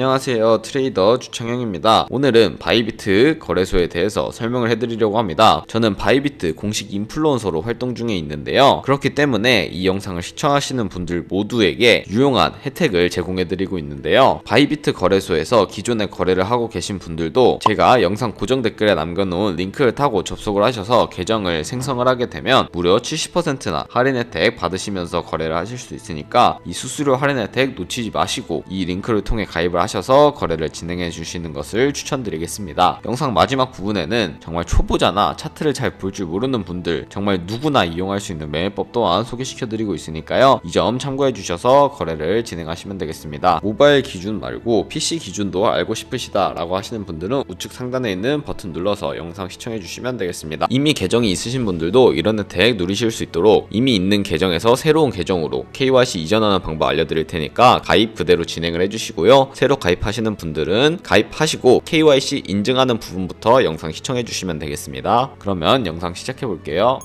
안녕하세요 트레이더 주창영입니다. 오늘은 바이비트 거래소에 대해서 설명을 해드리려고 합니다. 저는 바이비트 공식 인플루언서로 활동 중에 있는데요. 그렇기 때문에 이 영상을 시청하시는 분들 모두에게 유용한 혜택을 제공해드리고 있는데요. 바이비트 거래소에서 기존에 거래를 하고 계신 분들도 제가 영상 고정 댓글에 남겨놓은 링크를 타고 접속을 하셔서 계정을 생성을 하게 되면 무려 70%나 할인 혜택 받으시면서 거래를 하실 수 있으니까 이 수수료 할인 혜택 놓치지 마시고 이 링크를 통해 가입을 하 셔서 거래를 진행해 주시는 것을 추천드리겠습니다. 영상 마지막 부분에는 정말 초보자나 차트를 잘 볼 줄 모르는 분들 정말 누구나 이용할 수 있는 매매법 또한 소개시켜 드리고 있으니까요. 이 점 참고해 주셔서 거래를 진행하시면 되겠습니다. 모바일 기준 말고 PC 기준도 알고 싶으시다 라고 하시는 분들은 우측 상단에 있는 버튼 눌러서 영상 시청해 주시면 되겠습니다. 이미 계정이 있으신 분들도 이런 혜택 누리실 수 있도록 이미 있는 계정에서 새로운 계정으로 KYC 이전하는 방법 알려드릴 테니까 가입 그대로 진행을 해주시고요. 새로 가입하시는 분들은 가입하시고 KYC 인증하는 부분부터 영상 시청해 주시면 되겠습니다. 그러면 영상 시작해 볼게요.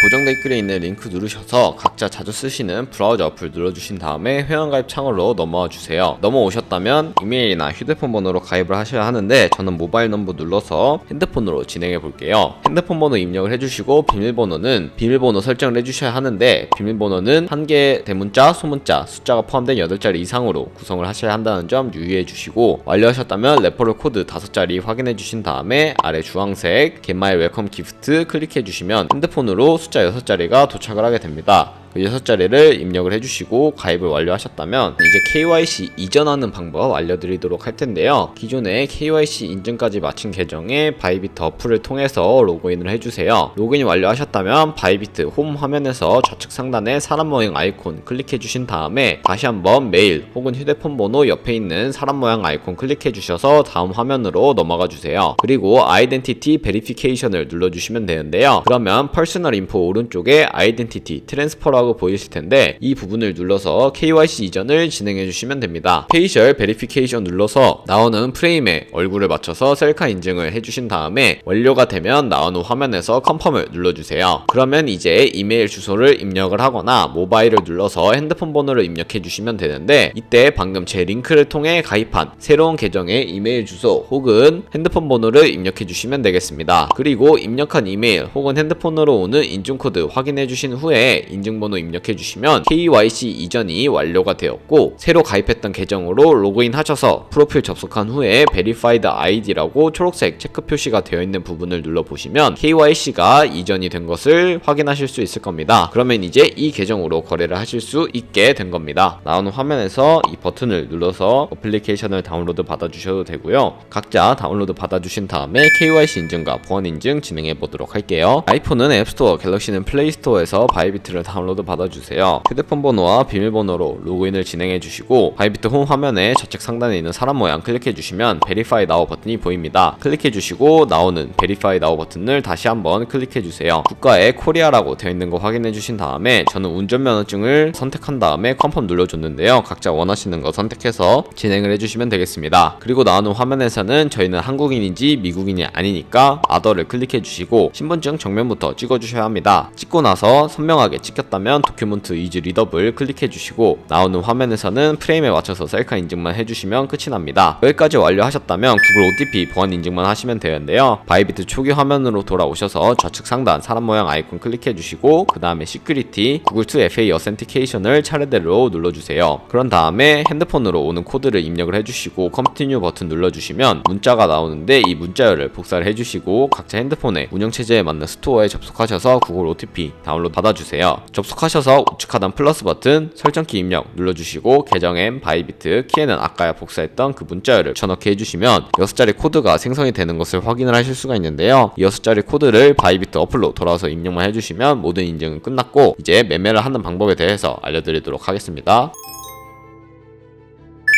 고정 댓글에 있는 링크 누르셔서 각자 자주 쓰시는 브라우저 어플 눌러주신 다음에 회원가입 창으로 넘어와 주세요. 넘어오셨다면 이메일이나 휴대폰 번호로 가입을 하셔야 하는데 저는 모바일 넘버 눌러서 핸드폰으로 진행해 볼게요. 핸드폰 번호 입력을 해주시고 비밀번호는 비밀번호 설정을 해주셔야 하는데 비밀번호는 한 개 대문자, 소문자, 숫자가 포함된 8자리 이상으로 구성을 하셔야 한다는 점 유의해 주시고 완료하셨다면 레퍼럴 코드 5자리 확인해 주신 다음에 아래 주황색 My Welcome Gift 클릭해 주시면 핸드폰으로 숫자 6자리가 도착을 하게 됩니다. 그 6자리를 입력을 해주시고 가입을 완료하셨다면 이제 KYC 이전하는 방법 알려드리도록 할 텐데요. 기존에 KYC 인증까지 마친 계정에 바이비트 어플을 통해서 로그인을 해주세요. 로그인 완료하셨다면 바이비트 홈 화면에서 좌측 상단에 사람 모양 아이콘 클릭해 주신 다음에 다시 한번 메일 혹은 휴대폰 번호 옆에 있는 사람 모양 아이콘 클릭해 주셔서 다음 화면으로 넘어가 주세요. 그리고 아이덴티티 베리피케이션을 눌러주시면 되는데요. 그러면 퍼스널 인포 오른쪽에 아이덴티티 트랜스퍼라고 보이실 텐데 이 부분을 눌러서 KYC 이전을 진행해 주시면 됩니다. 페이셜 베리피케이션 눌러서 나오는 프레임에 얼굴을 맞춰서 셀카 인증을 해주신 다음에 완료가 되면 나오는 화면에서 컨펌을 눌러주세요. 그러면 이제 이메일 주소를 입력을 하거나 모바일을 눌러서 핸드폰 번호를 입력해 주시면 되는데 이때 방금 제 링크를 통해 가입한 새로운 계정의 이메일 주소 혹은 핸드폰 번호를 입력해 주시면 되겠습니다. 그리고 입력한 이메일 혹은 핸드폰으로 오는 인증코드 확인해 주신 후에 인증번호 입력해 주시면 KYC 이전이 완료가 되었고 새로 가입했던 계정으로 로그인 하셔서 프로필 접속한 후에 Verified ID라고 초록색 체크 표시가 되어 있는 부분을 눌러 보시면 KYC가 이전이 된 것을 확인하실 수 있을 겁니다. 그러면 이제 이 계정으로 거래를 하실 수 있게 된 겁니다. 나오는 화면에서 이 버튼을 눌러서 어플리케이션을 다운로드 받아 주셔도 되고요. 각자 다운로드 받아 주신 다음에 KYC 인증과 보안 인증 진행해 보도록 할게요. 아이폰은 앱스토어, 갤럭시는 플레이스토어에서 바이비트를 다운로드 받아주세요. 휴대폰 번호와 비밀번호로 로그인을 진행해 주시고 바이비트 홈 화면에 좌측 상단에 있는 사람 모양 클릭해 주시면 Verify Now 버튼이 보입니다. 클릭해 주시고 나오는 Verify Now 버튼을 다시 한번 클릭해 주세요. 국가에 코리아라고 되어 있는 거 확인해 주신 다음에 저는 운전면허증을 선택한 다음에 컨펌 눌러줬는데요. 각자 원하시는 거 선택해서 진행을 해주시면 되겠습니다. 그리고 나오는 화면에서는 저희는 한국인인지 미국인이 아니니까 아더를 클릭해 주시고 신분증 정면부터 찍어 주셔야 합니다. 찍고 나서 선명하게 찍혔다면 도큐멘트 이즈 리더블 클릭해 주시고 나오는 화면에서는 프레임에 맞춰서 셀카 인증만 해주시면 끝이 납니다. 여기까지 완료하셨다면 구글 OTP 보안 인증만 하시면 되는데요. 바이비트 초기 화면으로 돌아오셔서 좌측 상단 사람 모양 아이콘 클릭해 주시고 그 다음에 시큐리티 구글 2 FA 어센티케이션을 차례대로 눌러주세요. 그런 다음에 핸드폰으로 오는 코드를 입력을 해주시고 컨티뉴 버튼 눌러주시면 문자가 나오는데 이 문자열을 복사를 해주시고 각자 핸드폰에 운영체제에 맞는 스토어에 접속하셔서 구글 OTP 다운로드 받아주세요. 접속 하셔서 우측 하단 플러스 버튼 설정키 입력 눌러주시고 계정엔 바이비트 키에는 아까 복사했던 그 문자열을 쳐넣게 해주시면 6자리 코드가 생성이 되는 것을 확인을 하실 수가 있는데요. 이 6자리 코드를 바이비트 어플로 돌아와서 입력만 해주시면 모든 인증은 끝났고 이제 매매를 하는 방법에 대해서 알려드리도록 하겠습니다.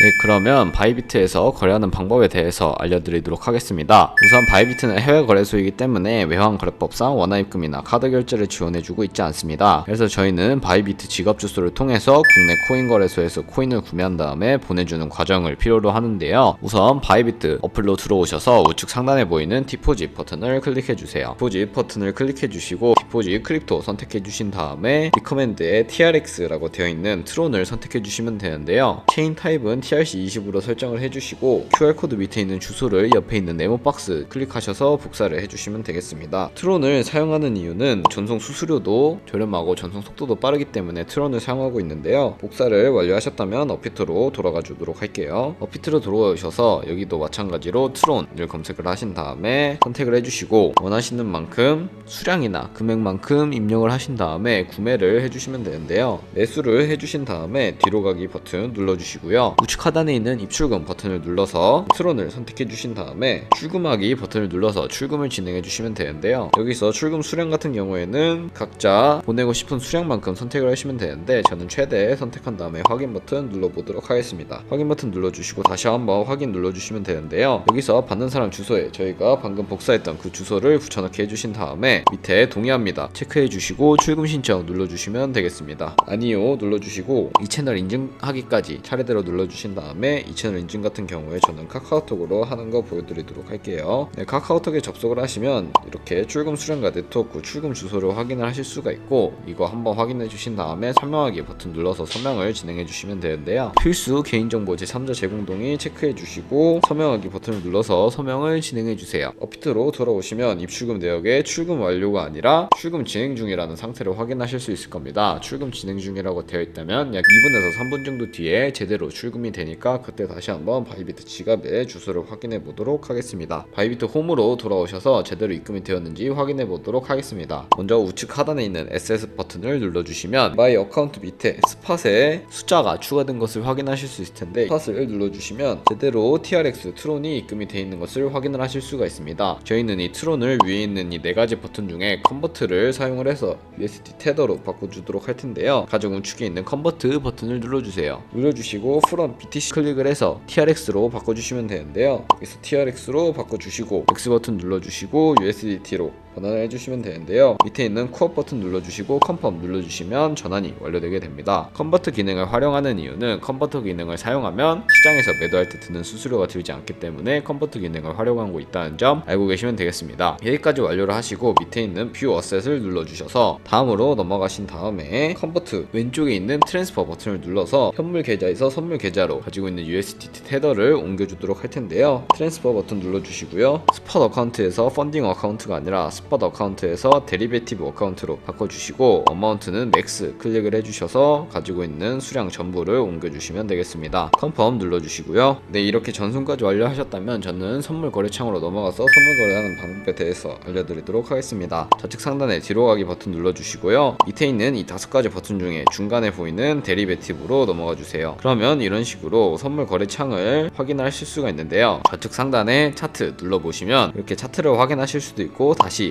네, 그러면 바이비트에서 거래하는 방법에 대해서 알려드리도록 하겠습니다. 우선 바이비트는 해외 거래소이기 때문에 외환 거래법상 원화입금이나 카드 결제를 지원해주고 있지 않습니다. 그래서 저희는 바이비트 지갑 주소를 통해서 국내 코인 거래소에서 코인을 구매한 다음에 보내주는 과정을 필요로 하는데요. 우선 바이비트 어플로 들어오셔서 우측 상단에 보이는 디포짓 버튼을 클릭해 주세요. 디포짓 버튼을 클릭해 주시고 디포짓 크립토 선택해 주신 다음에 리커멘드에 TRX라고 되어 있는 트론을 선택해 주시면 되는데요. 체인 타입은 TRC20으로 설정을 해주시고 QR코드 밑에 있는 주소를 옆에 있는 네모 박스 클릭하셔서 복사를 해주시면 되겠습니다. 트론을 사용하는 이유는 전송 수수료도 저렴하고 전송 속도도 빠르기 때문에 트론을 사용하고 있는데요. 복사를 완료하셨다면 어피트로 돌아가 주도록 할게요. 어피트로 돌아오셔서 여기도 마찬가지로 트론을 검색을 하신 다음에 선택을 해주시고 원하시는 만큼 수량이나 금액만큼 입력을 하신 다음에 구매를 해주시면 되는데요. 매수를 해주신 다음에 뒤로 가기 버튼 눌러주시고요. 우측 하단에 있는 입출금 버튼을 눌러서 트론을 선택해 주신 다음에 출금하기 버튼을 눌러서 출금을 진행해 주시면 되는데요. 여기서 출금 수량 같은 경우에는 각자 보내고 싶은 수량만큼 선택을 하시면 되는데 저는 최대 선택한 다음에 확인 버튼 눌러보도록 하겠습니다. 확인 버튼 눌러주시고 다시 한번 확인 눌러주시면 되는데요. 여기서 받는 사람 주소에 저희가 방금 복사했던 그 주소를 붙여넣기 해주신 다음에 밑에 동의합니다. 체크해 주시고 출금 신청 눌러주시면 되겠습니다. 아니요 눌러주시고 이 채널 인증하기까지 차례대로 눌러주 신 다음에 이 채널 인증 같은 경우에 저는 카카오톡으로 하는 거 보여드리도록 할게요. 네, 카카오톡에 접속을 하시면 이렇게 출금 수량과 네트워크 출금 주소를 확인을 하실 수가 있고 이거 한번 확인해 주신 다음에 설명하기 버튼 눌러서 설명을 진행해 주시면 되는데요. 필수 개인정보 제3자 제공 동의 체크해 주시고 서명하기 버튼을 눌러서 서명을 진행해 주세요. 어피트로 돌아오시면 입출금 내역에 출금 완료가 아니라 출금 진행 중이라는 상태를 확인하실 수 있을 겁니다. 출금 진행 중이라고 되어 있다면 약 2분에서 3분 정도 뒤에 제대로 출금이 되니까 그때 다시 한번 바이비트 지갑의 주소를 확인해 보도록 하겠습니다. 바이비트 홈으로 돌아오셔서 제대로 입금이 되었는지 확인해 보도록 하겠습니다. 먼저 우측 하단에 있는 SS 버튼을 눌러주시면 마이 어카운트 밑에 스팟에 숫자가 추가된 것을 확인하실 수 있을 텐데 스팟을 눌러주시면 제대로 TRX 트론이 입금이 되어 있는 것을 확인을 하실 수가 있습니다. 저희는 이 트론을 위에 있는 이 네 가지 버튼 중에 컨버트를 사용을 해서 USD 테더로 바꿔주도록 할 텐데요. 가장 우측에 있는 컨버트 버튼을 눌러주세요. 눌러주시고 프롬 BTC 클릭을 해서 TRX로 바꿔주시면 되는데요. 여기서 TRX로 바꿔주시고 X 버튼 눌러주시고 USDT로 변환을 해주시면 되는데요. 밑에 있는 쿠업 버튼 눌러주시고 컨펌 눌러주시면 전환이 완료되게 됩니다. 컨버트 기능을 활용하는 이유는 컨버터 기능을 사용하면 시장에서 매도할 때 드는 수수료가 들지 않기 때문에 컨버트 기능을 활용하고 있다는 점 알고 계시면 되겠습니다. 여기까지 완료를 하시고 밑에 있는 뷰 어셋을 눌러주셔서 다음으로 넘어가신 다음에 컨버트 왼쪽에 있는 트랜스퍼 버튼을 눌러서 현물 계좌에서 선물 계좌로 가지고 있는 USDT 테더를 옮겨주도록 할 텐데요. 트랜스퍼 버튼 눌러주시고요. 스팟 어카운트에서 펀딩 어카운트가 아니라 스팟 어카운트에서 데리베티브 어카운트로 바꿔주시고 어마운트는 맥스 클릭을 해주셔서 가지고 있는 수량 전부를 옮겨주시면 되겠습니다. 컨펌 눌러주시고요. 네 이렇게 전송까지 완료하셨다면 저는 선물 거래창으로 넘어가서 선물 거래하는 방법에 대해서 알려드리도록 하겠습니다. 좌측 상단에 뒤로 가기 버튼 눌러주시고요. 밑에 있는 이 다섯 가지 버튼 중에 중간에 보이는 데리베티브로 넘어가 주세요. 그러면 이런 식으로 선물 거래창을 확인하실 수가 있는데요. 좌측 상단에 차트 눌러보시면 이렇게 차트를 확인하실 수도 있고 다시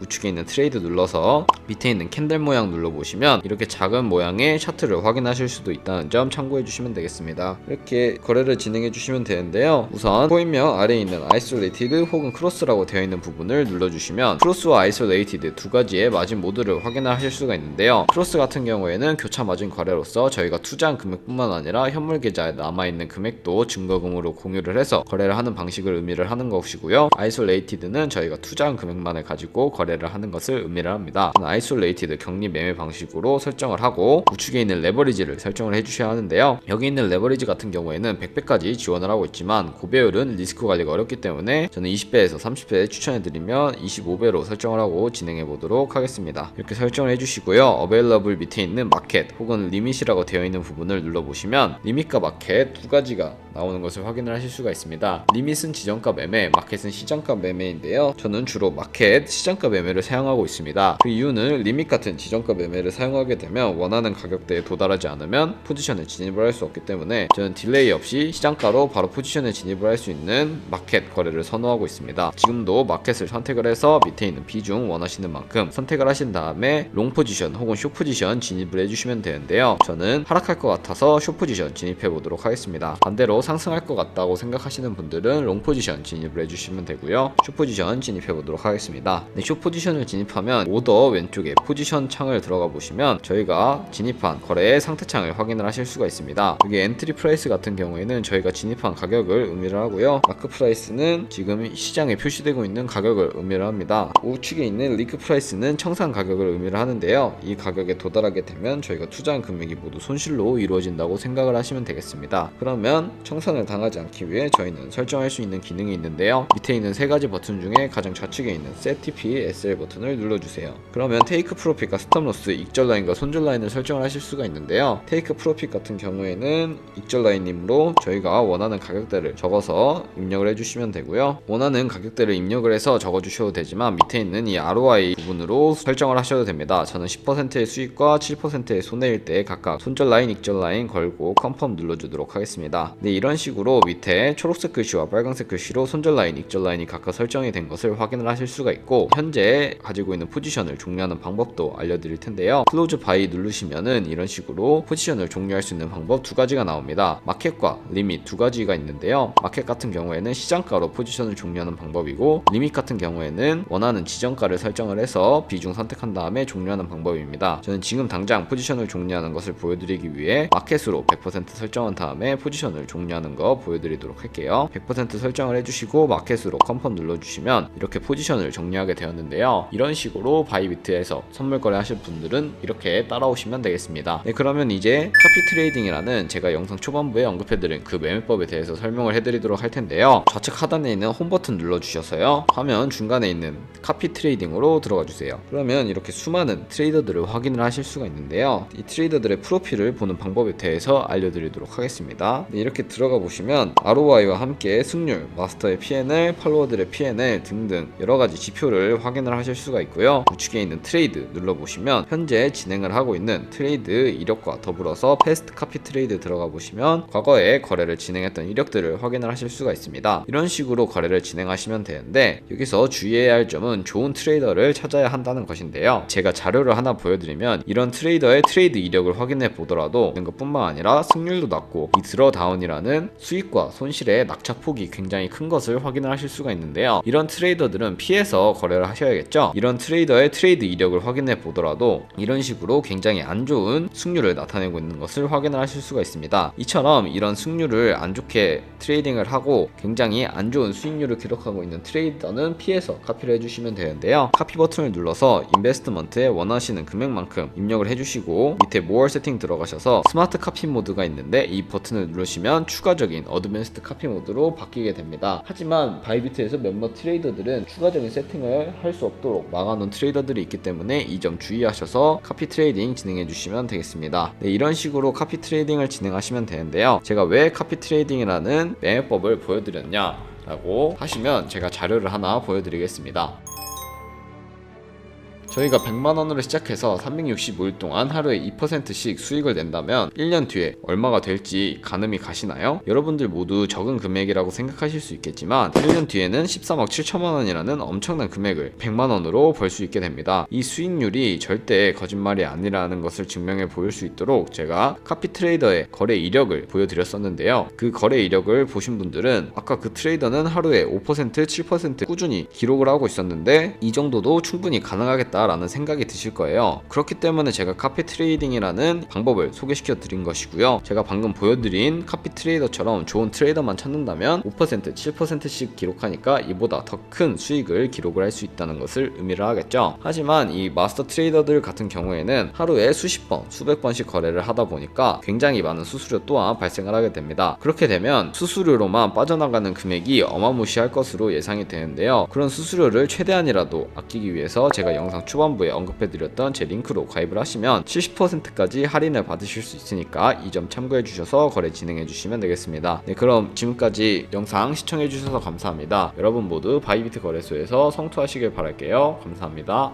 우측에 있는 트레이드 눌러서 밑에 있는 캔들 모양 눌러보시면 이렇게 작은 모양의 차트를 확인하실 수도 있다는 점 참고해 주시면 되겠습니다. 이렇게 거래를 진행해 주시면 되는데요. 우선 코인명 아래에 있는 아이솔레이티드 혹은 크로스라고 되어 있는 부분을 눌러주시면 크로스와 아이솔레이티드 두 가지의 마진 모드를 확인하실 수가 있는데요. 크로스 같은 경우에는 교차 마진 거래로서 저희가 투자한 금액뿐만 아니라 현물 계좌에 남아있는 금액도 증거금으로 공유를 해서 거래를 하는 방식을 의미를 하는 것이고요. 아이솔레이티드는 저희가 투자한 금액만을 가지고 거래 를 하는 것을 의미를 합니다. 아이솔레이티드 격리 매매 방식으로 설정을 하고 우측에 있는 레버리지를 설정을 해주셔야 하는데요. 여기 있는 레버리지 같은 경우에는 100배까지 지원을 하고 있지만 고배율은 리스크 관리가 어렵기 때문에 저는 20배에서 30배 추천해드리면 25배로 설정을 하고 진행해 보도록 하겠습니다. 이렇게 설정을 해주시고요. 어베일러블 밑에 있는 마켓 혹은 리밋이라고 되어 있는 부분을 눌러보시면 리밋과 마켓 두 가지가 나오는 것을 확인을 하실 수가 있습니다. 리밋은 지정가 매매, 마켓은 시장가 매매인데요. 저는 주로 마켓 시장가 매매 를 사용하고 있습니다. 그 이유는 리밋 같은 지정가 매매를 사용하게 되면 원하는 가격대에 도달하지 않으면 포지션에 진입을 할 수 없기 때문에 저는 딜레이 없이 시장가로 바로 포지션에 진입을 할 수 있는 마켓 거래를 선호하고 있습니다. 지금도 마켓을 선택을 해서 밑에 있는 비중 원하시는 만큼 선택을 하신 다음에 롱 포지션 혹은 쇼 포지션 진입을 해주시면 되는데요. 저는 하락할 것 같아서 쇼 포지션 진입해 보도록 하겠습니다. 반대로 상승할 것 같다고 생각하시는 분들은 롱 포지션 진입을 해주시면 되고요. 쇼 포지션 진입해 보도록 하겠습니다. 네, 쇼 포지션을 진입하면 오더 왼쪽에 포지션 창을 들어가 보시면 저희가 진입한 거래의 상태 창을 확인을 하실 수가 있습니다. 여기 엔트리 프라이스 같은 경우에는 저희가 진입한 가격을 의미를 하고요. 마크 프라이스는 지금 시장에 표시되고 있는 가격을 의미를 합니다. 우측에 있는 리크 프라이스는 청산 가격을 의미를 하는데요. 이 가격에 도달하게 되면 저희가 투자한 금액이 모두 손실로 이루어진다고 생각을 하시면 되겠습니다. 그러면 청산을 당하지 않기 위해 저희는 설정할 수 있는 기능이 있는데요. 밑에 있는 세 가지 버튼 중에 가장 좌측에 있는 TP SL 버튼을 눌러주세요. 그러면 테이크 프로핏과 스톱 로스, 익절 라인과 손절 라인을 설정을 하실 수가 있는데요. 테이크 프로핏 같은 경우에는 익절 라인님으로 저희가 원하는 가격대를 적어서 입력을 해주시면 되고요. 원하는 가격대를 입력을 해서 적어주셔도 되지만 밑에 있는 이 ROI 부분으로 설정을 하셔도 됩니다. 저는 10%의 수익과 7%의 손해일 때 각각 손절 라인, 익절 라인 걸고 컨펌 눌러주도록 하겠습니다. 네, 이런 식으로 밑에 초록색 글씨와 빨간색 글씨로 손절 라인, 익절 라인이 각각 설정이 된 것을 확인을 하실 수가 있고 현재 가지고 있는 포지션을 종료하는 방법도 알려드릴 텐데요. 클로즈 바이 누르시면은 이런 식으로 포지션을 종료할 수 있는 방법 두 가지가 나옵니다. 마켓과 리밋 두 가지가 있는데요. 마켓 같은 경우에는 시장가로 포지션을 종료하는 방법이고 리밋 같은 경우에는 원하는 지정가를 설정을 해서 비중 선택한 다음에 종료하는 방법입니다. 저는 지금 당장 포지션을 종료하는 것을 보여드리기 위해 마켓으로 100% 설정한 다음에 포지션을 종료하는 거 보여드리도록 할게요. 100% 설정을 해주시고 마켓으로 컨펌 눌러주시면 이렇게 포지션을 종료하게 되었는데 요. 이런 식으로 바이비트에서 선물 거래 하실 분들은 이렇게 따라오시면 되겠습니다. 네, 그러면 이제 카피 트레이딩이라는 제가 영상 초반부에 언급해드린 그 매매법에 대해서 설명을 해드리도록 할 텐데요. 좌측 하단에 있는 홈 버튼 눌러주셔서요. 화면 중간에 있는 카피 트레이딩으로 들어가 주세요. 그러면 이렇게 수많은 트레이더들을 확인을 하실 수가 있는데요. 이 트레이더들의 프로필을 보는 방법에 대해서 알려드리도록 하겠습니다. 네, 이렇게 들어가 보시면 ROI와 함께 승률, 마스터의 PNL, 팔로워들의 PNL 등등 여러 가지 지표를 확인 을 하실 수가 있고요. 우측에 있는 트레이드 눌러보시면 현재 진행을 하고 있는 트레이드 이력과 더불어서 패스트 카피 트레이드 들어가 보시면 과거에 거래를 진행했던 이력들을 확인을 하실 수가 있습니다. 이런 식으로 거래를 진행하시면 되는데 여기서 주의해야 할 점은 좋은 트레이더를 찾아야 한다는 것인데요. 제가 자료를 하나 보여드리면 이런 트레이더의 트레이드 이력을 확인해 보더라도 있는 것뿐만 아니라 승률도 낮고 이 드러다운이라는 수익과 손실의 낙차폭이 굉장히 큰 것을 확인을 하실 수가 있는데요. 이런 트레이더들은 피해서 거래를 하셔야 겠죠. 이런 트레이더의 트레이드 이력을 확인해 보더라도 이런 식으로 굉장히 안 좋은 승률을 나타내고 있는 것을 확인을 하실 수가 있습니다. 이처럼 이런 승률을 안 좋게 트레이딩을 하고 굉장히 안 좋은 수익률을 기록하고 있는 트레이더는 피해서 카피를 해주시면 되는데요. 카피 버튼을 눌러서 인베스트먼트에 원하시는 금액만큼 입력을 해주시고 밑에 모어 세팅 들어가셔서 스마트 카피 모드가 있는데 이 버튼을 누르시면 추가적인 어드밴스드 카피 모드로 바뀌게 됩니다. 하지만 바이비트에서 몇몇 트레이더들은 추가적인 세팅을 할 수 없도록 막아놓은 트레이더들이 있기 때문에 이 점 주의하셔서 카피 트레이딩 진행해 주시면 되겠습니다. 네, 이런 식으로 카피 트레이딩을 진행하시면 되는데요. 제가 왜 카피 트레이딩이라는 매매법을 보여드렸냐 라고 하시면 제가 자료를 하나 보여드리겠습니다. 저희가 100만원으로 시작해서 365일 동안 하루에 2%씩 수익을 낸다면 1년 뒤에 얼마가 될지 가늠이 가시나요? 여러분들 모두 적은 금액이라고 생각하실 수 있겠지만 1년 뒤에는 13억 7천만원이라는 엄청난 금액을 100만원으로 벌 수 있게 됩니다. 이 수익률이 절대 거짓말이 아니라는 것을 증명해 보일 수 있도록 제가 카피 트레이더의 거래 이력을 보여드렸었는데요. 그 거래 이력을 보신 분들은 아까 그 트레이더는 하루에 5% 7% 꾸준히 기록을 하고 있었는데 이 정도도 충분히 가능하겠다 라는 생각이 드실 거예요. 그렇기 때문에 제가 카피 트레이딩이라는 방법을 소개시켜 드린 것이고요. 제가 방금 보여드린 카피 트레이더처럼 좋은 트레이더만 찾는다면 5% 7%씩 기록하니까 이보다 더 큰 수익을 기록을 할 수 있다는 것을 의미를 하겠죠. 하지만 이 마스터 트레이더들 같은 경우에는 하루에 수십 번, 수백 번씩 거래를 하다 보니까 굉장히 많은 수수료 또한 발생을 하게 됩니다. 그렇게 되면 수수료로만 빠져나가는 금액이 어마무시할 것으로 예상이 되는데요. 그런 수수료를 최대한이라도 아끼기 위해서 제가 영상 초반부에 언급해드렸던 제 링크로 가입을 하시면 70%까지 할인을 받으실 수 있으니까 이 점 참고해 주셔서 거래 진행해 주시면 되겠습니다. 네, 그럼 지금까지 영상 시청해 주셔서 감사합니다. 여러분 모두 바이비트 거래소에서 성투하시길 바랄게요. 감사합니다.